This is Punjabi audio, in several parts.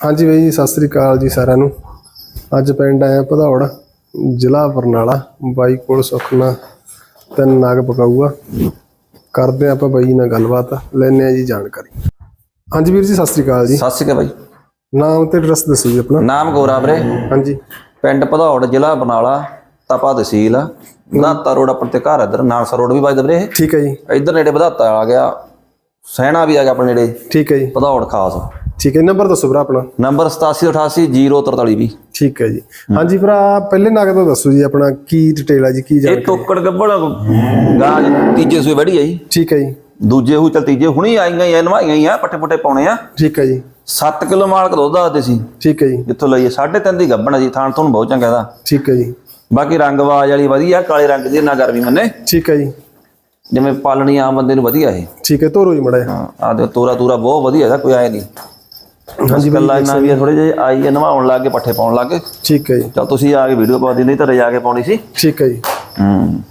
ਹਾਂਜੀ ਬਾਈ ਜੀ ਸਤਿ ਸ੍ਰੀ ਅਕਾਲ ਜੀ ਸਾਰਿਆਂ ਨੂੰ। ਅੱਜ ਪਿੰਡ ਆਇਆ ਭਦੌੜ ਜ਼ਿਲ੍ਹਾ ਬਰਨਾਲਾ ਬਾਈ ਕੋਲ ਸੁਖਨਾ ਤਿੰਨ ਨਾਗ ਪਕਾਊਗਾ ਕਰਦੇ ਆਪਾਂ ਬਾਈ ਜੀ ਨਾਲ ਗੱਲਬਾਤ ਲੈਣੇ ਆ ਜੀ ਜਾਣਕਾਰੀ। ਹਾਂਜੀ ਵੀਰ ਜੀ ਸਤਿ ਸ੍ਰੀ ਅਕਾਲ ਜੀ। ਸਤਿ ਸ਼੍ਰੀ ਅਕਾਲ ਬਾਈ। ਨਾਮ ਤੇ ਐਡਰੈਸ ਦੱਸੋ ਜੀ ਆਪਣਾ। ਨਾਮ ਗੋਰਾ ਵੀਰੇ। ਹਾਂਜੀ। ਪਿੰਡ ਭਦੌੜ ਜ਼ਿਲ੍ਹਾ ਬਰਨਾਲਾ ਤਪਾ ਤਹਿਸੀਲ ਵਧਾਤਾ ਰੋਡ ਆਪਣੇ ਤੇ ਘਰ ਇਧਰ ਨਾਨਸਾ ਰੋਡ ਵੀ ਵੱਜਦਾ ਵੀਰੇ ਠੀਕ ਹੈ ਜੀ। ਇਹ ਇੱਧਰ ਨੇੜੇ ਵਧਾਤਾ ਆ ਗਿਆ ਸੈਣਾ ਵੀ ਆ ਗਿਆ ਆਪਣੇ ਨੇੜੇ। ਠੀਕ ਹੈ ਜੀ। ਭਦੌੜ ਖਾਸ। ਠੀਕ ਹੈ ਨੰਬਰ ਦੱਸੋ ਭਰਾ ਆਪਣਾ। ਨੰਬਰ 8788034320 ਠੀਕ ਹੈ ਜੀ। ਹਾਂਜੀ ਭਰਾ ਪਹਿਲੇ ਨਾਗ ਤੋਂ ਦੱਸੋ ਜੀ ਆਪਣਾ ਕੀ ਡਿਟੇਲ ਹੈ ਜੀ ਕੀ ਇਹ ਜਾਣਕਾਰੀ? ਟੋਕੜ ਗੱਬੜ ਗਾਂ ਤੀਜੇ ਸੂਏ ਵੜੀ ਜੀ। ਠੀਕ ਹੈ ਜੀ। ਦੂਜੇ ਹੂ ਚਲ ਤੀਜੇ ਹੁਣੀ ਆਈਆਂ ਹੀ ਆ ਨਵਾਈਆਂ ਹੀ ਆ ਪੱਟੇ ਪੁੱਟੇ ਪਾਉਣੇ ਆ। ਠੀਕ ਹੈ ਜੀ। 7 ਕਿਲੋ ਮਾਲਕ ਦੁੱਧ ਆਦੇ ਸੀ। ਠੀਕ ਹੈ ਜੀ। ਜਿੱਥੋਂ ਲਈਏ 3.5 ਦੀ ਗੱਬਣ ਆ ਜੀ ਥਾਣ ਤੁਹਾਨੂੰ ਬਹੁਤ ਚੰਗਾ ਦਾ ਠੀਕ ਹੈ ਜੀ। ਬਾਕੀ ਰੰਗ ਆਵਾਜ਼ ਵਾਲੀ ਵਧੀਆ ਕਾਲੇ ਰੰਗ ਦੀ ਨਾ ਗਰਮੀ ਮੰਨੇ। ਠੀਕ ਹੈ ਜੀ। ਜਿਵੇਂ ਪਾਲਣੀ ਆਮ ਬੰਦੇ ਨੂੰ ਵਧੀਆ ਇਹ। ਠੀਕ ਹੈ ਤੋਰੋ ਜੀ ਮੜਾ ਹਾਂ ਆ ਦੇ ਤੋਰਾ ਤੂਰਾ ਬਹੁਤ ਵਧੀਆ ਇਹਦਾ ਕੋਈ ਆਏ ਨਹੀਂ। ਹਾਂਜੀ ਕੱਲਾ ਇੰਨਾ ਵੀ ਥੋੜੇ ਜਿਹੇ ਆਈ ਨਵਾਉਣ ਲੱਗ ਕੇ ਪੱਠੇ ਪਾਉਣ ਲੱਗ ਗਏ। ਠੀਕ ਹੈ ਜੀ। ਚਲ ਤੁਸੀਂ ਆ ਕੇ ਵੀਡੀਓ ਪਾ ਦਿੰਦੇ ਤਾਂ ਰਜਾ ਕੇ ਪਾਉਣੀ ਸੀ। ਠੀਕ ਹੈ ਜੀ। ਹੂੰ।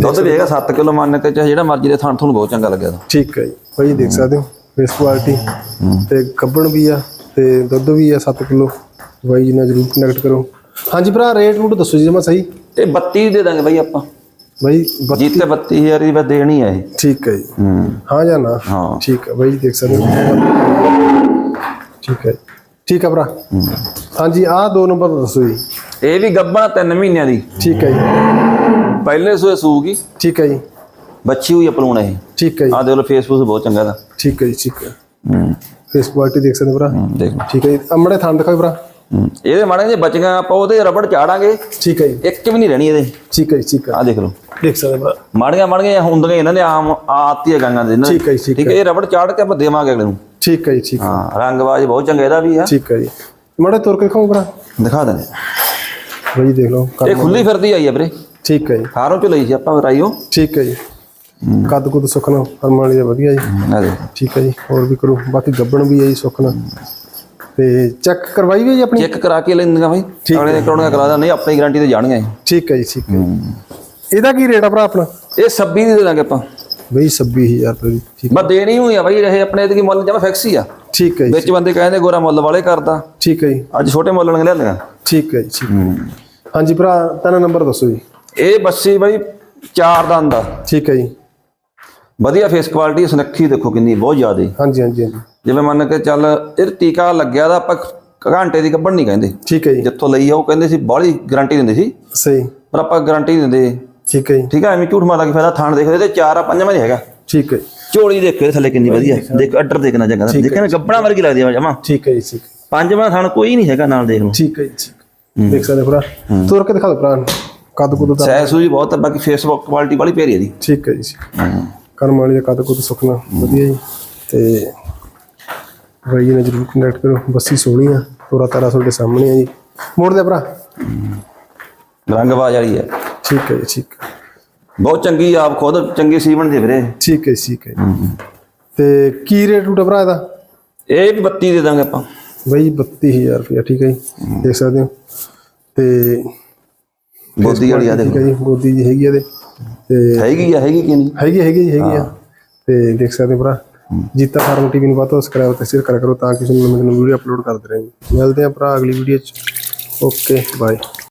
ਦੁੱਧ ਵੀ ਹੈਗਾ 7 ਕਿਲੋ ਮੰਨ ਕੇ ਚਾਹੇ ਜਿਹੜਾ ਮਰਜ਼ੀ ਦੇ ਥਾਂ ਤੁਹਾਨੂੰ ਬਹੁਤ ਚੰਗਾ ਲੱਗਿਆ ਤਾਂ ਠੀਕ ਹੈ ਜੀ। ਭਾਈ ਦੇਖ ਸਕਦੇ ਹੋ ਫੇਸ ਕੁਆਲਿਟੀ ਤੇ ਕੱਬਣ ਵੀ ਆ ਤੇ ਦੁੱਧ ਵੀ ਆ 7 ਕਿਲੋ। ਬਾਈ ਜੀ ਨਾਲ ਜਰੂਰ ਕਨੈਕਟ ਕਰੋ। ਹਾਂਜੀ ਭਰਾ ਰੇਟ ਰੂਟ ਦੱਸੋ ਜੀ ਜਮਾ ਸਹੀ। ਇਹ 32 ਦੇ ਦਾਂਗੇ ਬਾਈ ਆਪਾਂ। ਬਾਈ ਜਿੱਤੇ 32000 ਦੀ ਬਸ ਦੇਣੀ ਹੈ ਇਹ। ਠੀਕ ਹੈ ਜੀ। ਹੂੰ ਜਾਂ ਨਾ? ਹਾਂ। ਠੀਕ ਹੈ ਬਾਈ ਜੀ ਦੇਖ ਸਕਦੇ ਹੋ। ਠੀਕ ਹੈ ਠੀਕ ਹੈ ਭਰਾ। ਹਾਂਜੀ ਆਹ ਦੋ ਨੰਬਰ ਦੱਸੋ ਜੀ। ਇਹ ਵੀ ਗੱਬਣਾ 3 ਮਹੀਨਿਆਂ ਦੀ। ਠੀਕ ਹੈ ਜੀ। ਪਹਿਲੇ ਸੂਏ ਸੂਗੀ। ਠੀਕ ਹੈ ਜੀ। ਬੱਚੀ ਹੋਈ ਅਪਲੂਣ ਇਹ। ਠੀਕ ਹੈ ਜੀ। ਆ ਦੇਖ ਲਓ ਫੇਸਬੁੱਕ ਬਹੁਤ ਚੰਗਾ ਦਾ। ਠੀਕ ਹੈ ਜੀ ਠੀਕ ਹੈ। ਹੂੰ। ਫੇਸ ਕੁਆਲਿਟੀ ਦੇਖ ਸਕਦੇ ਭਰਾ। ਦੇਖ ਠੀਕ ਹੈ ਜੀ। ਅਮੜੇ ਥਾਂ ਦਿਖਾਓ ਭਰਾ। ਇਹਦੇ ਮਾੜੇ ਜੇ ਬਚੀਆਂ ਆਪਾਂ ਉਹਦੇ ਰਬੜ ਚਾੜਾਂਗੇ। ਠੀਕ ਹੈ ਜੀ। ਇੱਕ ਵੀ ਨਹੀਂ ਰਹਿਣੀ ਇਹਦੇ। ਠੀਕ ਹੈ ਜੀ ਠੀਕ ਹੈ। ਆ ਦੇਖ ਲਓ। ਦੇਖ ਸਕਦੇ ਹੋ ਭਰਾ। ਮਾੜੀਆਂ ਮਾੜੀਆਂ ਹੁੰਦੀਆਂ ਇਹਨਾਂ ਦੇ ਆਮ ਆਤੀ ਹੈ ਗਾਂਗਾਂ ਦੇ ਇਹਨਾਂ ਦੀ। ਠੀਕ ਹੈ ਜੀ ਠੀਕ ਹੈ ਇਹ ਰਬੜ ਚਾੜ ਕੇ ਆਪਾਂ ਦੇਵਾਂਗੇ ਅਗਲੇ ਨੂੰ। ਠੀਕ ਹੈ ਜੀ ਠੀਕ ਹੈ। ਹਾਂ ਰੰਗਬਾਜ਼ ਬਹੁਤ ਚੰਗਾ ਇਹਦਾ ਵੀ ਆ। ਠੀਕ ਹੈ ਜੀ। ਮੜੇ ਤੁਰ ਕੇ ਖਾਓ ਭਰਾ। ਦਿਖਾ ਦਿੰਦੇ ਬਈ ਦੇਖ ਲਓ ਕਰ- ਇਹ ਖੁੱਲੀ ਫਿਰਦੀ ਆਈ ਆ ਵੀਰੇ। ਠੀਕ ਹੈ ਜੀ। ਫਾਰਮ ਚ ਲਈ ਸੀ ਆਪਾਂ ਰਾਈਓ ਠੀਕ ਹੈ ਜੀ। ਕੱਦ ਕੁੱਦ ਸੁੱਕਣਾ ਫਰਮਾਂ ਵਾਲੀ ਦਾ ਵਧੀਆ ਜੀ। ਆ ਦੇਖ। ਠੀਕ ਹੈ ਜੀ ਹੋਰ ਵੀ ਕਰੋ। ਬਾਕੀ ਗੱਬਣ ਵੀ ਹੈ ਜੀ ਸੁੱਕਣਾ। ਤੇ ਚੈੱਕ ਕਰਵਾਈ ਵੀ ਜੀ ਆਪਣੀ? ਚੈੱਕ ਕਰਾ ਕੇ ਲੈਂਦੀਆਂ ਬਾਈ। ਅਗਲੇ ਨੇ ਕਰਾਉਣਾ ਕਰਾ ਦਾ ਨਹੀਂ ਆਪਣੀ ਗਾਰੰਟੀ ਤੇ ਜਾਣਗੇ। ਠੀਕ ਹੈ ਜੀ ਠੀਕ ਹੈ। ਇਹਦਾ ਕੀ ਰੇਟ ਆ ਭਰਾ ਆਪਣਾ? ਇਹ 26 ਦੀ ਦੇ ਦਾਂਗੇ ਆਪਾਂ। ਬਈ 26000 ਰੁਪਏ ਦੀ ਠੀਕ ਬਸ ਦੇਣੀ ਹੋਈ ਆ ਬਾਈ ਇਹ ਆਪਣੇ ਇਹਦੇ ਕੀ ਮੁੱਲ ਜਮਾ ਫਿਕਸ ਹੀ ਆ। ਠੀਕ ਹੈ ਜੀ ਵਿੱਚ ਬੰਦੇ ਕਹਿੰਦੇ ਗੋਰਾ ਮੁੱਲ ਵਾਲੇ ਕਰਦਾ। ਠੀਕ ਹੈ ਜੀ। ਅੱਜ ਛੋਟੇ ਮੁੱਲ ਨਾਲ ਲਿਆਂਦੀਆਂ। ਠੀਕ ਹੈ ਜੀ ਠੀਕ। ਹਾਂਜੀ ਭਰਾ ਤੇਰਾ ਨੰਬਰ ਦੱਸੋ ਜੀ। ਇਹ ਬੱਸੀ ਬਾਈ ਚਾਰ ਦੰਦ ਆ ਠੀਕ ਹੈ ਜੀ। ਵਧੀਆ ਫੇਸ ਕੁਆਲਿਟੀ ਸੁਨੱਖੀ ਦੇਖੋ ਕਿੰਨੀ ਬਹੁਤ ਜ਼ਿਆਦਾ। ਹਾਂਜੀ ਹਾਂਜੀ ਹਾਂਜੀ। ਜਿਵੇਂ ਮੰਨ ਕੇ ਚੱਲ ਇਹ ਟੀਕਾ ਲੱਗਿਆ ਦਾ ਆਪਾਂ ਘੰਟੇ ਦੀ ਕੱਢਣ ਨਹੀਂ ਕਹਿੰਦੇ। ਠੀਕ ਹੈ ਜੀ। ਜਿੱਥੋਂ ਲਈ ਆ ਉਹ ਕਹਿੰਦੇ ਸੀ ਬਾਹਲੀ ਗਾਰੰਟੀ ਦਿੰਦੇ ਸੀ। ਸਹੀ। ਪਰ ਆਪਾਂ ਗਾਰੰਟੀ ਦਿੰਦੇ। ਠੀਕ ਹੈ ਜੀ। ਠੀਕ ਆ ਐਵੇਂ ਝੂਠ ਮਾਰਾ ਕੀ ਫਾਇਦਾ ਥਾਣ ਦੇਖਦੇ ਤੇ ਚਾਰ ਆ ਪੰਜਵਾਂ ਨਹੀਂ ਹੈਗਾ। ਠੀਕ ਹੈ। ਜੀ, ਝੋਲੀ ਦੇਖੋ ਥੱਲੇ ਕਿੰਨੀ ਵਧੀਆ ਦੇਖ ਅੱਡਰ ਦੇਖਣਾ ਜਗ੍ਹਾ ਦੇਖਿਆ ਨਾ ਗੱਬਣਾ ਵਰਗੀ ਲੱਗਦੀ ਆ ਜਮਾ। ਠੀਕ ਹੈ ਜੀ ਠੀਕ ਹੈ। ਪੰਜਵਾਂ ਥਾਣ ਕੋਈ ਨਹੀਂ ਹੈਗਾ ਨਾਲ ਦੇਖ ਲਓ। ਠੀਕ ਹੈ ਜੀ ਹੈ। ਦੇਖ ਸਕਦੇ ਹੋ ਭਰਾ। ਤੁਰ ਕੇ ਦਿਖਾ ਦਿਓ ਭਰਾ। ਕੱਦ ਕੁੱਦ ਦਾ ਸੈਸ ਸੂਜੀ ਬਹੁਤ ਬਾਕੀ ਫੇਸਬੁੱਕ ਕੁਆਲਿਟੀ ਵਾਲੀ ਭੇਰੀ ਇਹਦੀ ਠੀਕ ਹੈ ਜੀ ਕਰਮ ਵਾਲੀ ਦਾ ਕੱਦ ਕੁੱਦ ਸੁੱਕਣਾ ਵਧੀਆ ਜੀ। ਤੇ ਬਾਈ ਜੀ ਨੇ ਜਰੂਰ ਕੰਟੈਕਟ ਕਰੋ। ਬੱਸੀ ਸੋਹਣੀ ਆ। ਤੋਰਾ ਤਾਰਾ ਤੁਹਾਡੇ ਸਾਹਮਣੇ ਆ ਜੀ। ਮੋੜ ਦੇ ਭਰਾ। ਰੰਗਬਾਜ਼ ਵਾਲੀ ਹੈ ਠੀਕ ਹੈ ਜੀ ਠੀਕ ਹੈ। ਬਹੁਤ ਚੰਗੀ ਆਪ ਖੁਦ ਚੰਗੀ ਸੀਮਨ ਦੇ ਵੀਰੇ। ਠੀਕ ਹੈ ਜੀ, ਠੀਕ ਹੈ ਜੀ। ਤੇ ਕੀ ਰੇਟ ਰੂਟ ਆ ਭਰਾ ਇਹਦਾ? ਇਹ ਵੀ 32 ਦੇ ਦਾਂਗੇ ਆਪਾਂ। ਬਾਈ 32000 ਰੁਪਇਆ ਠੀਕ ਹੈ ਜੀ। ਦੇਖ ਸਕਦੇ ਹੋ। ਤੇ ਬੋਦੀ ਵਾਲੀ ਆ ਠੀਕ ਦੇਖੋ। ਹੈ ਜੀ ਗੋਦੀ ਜੀ ਹੈਗੀ ਆ ਇਹਦੇ। ਤੇ ਹੈਗੀ ਆ ਹੈਗੀ ਕਿ ਨਹੀਂ? ਹੈਗੀ ਹੈਗੀ ਹੈਗੀ ਆ। ਤੇ ਦੇਖ ਸਕਦੇ ਹੋ ਭਰਾ ਜੀਤਾ ਫਾਰਮ ਟੀਵੀ ਨੂੰ ਬਾਤੋਂ ਸਬਸਕ੍ਰਾਈਬ ਤੇ ਸ਼ੇਅਰ ਕਰਿਆ ਕਰੋ ਤਾਂ ਕਿ ਤੁਹਾਨੂੰ ਨਵੀਂ ਨਵੀਂ ਵੀਡੀਓ ਅਪਲੋਡ ਕਰਦੇ ਰਹਾਂਗੇ ਮਿਲਦੇ ਹਾਂ ਭਰਾ ਅਗਲੀ ਵੀਡੀਓ ਚ। Okay bye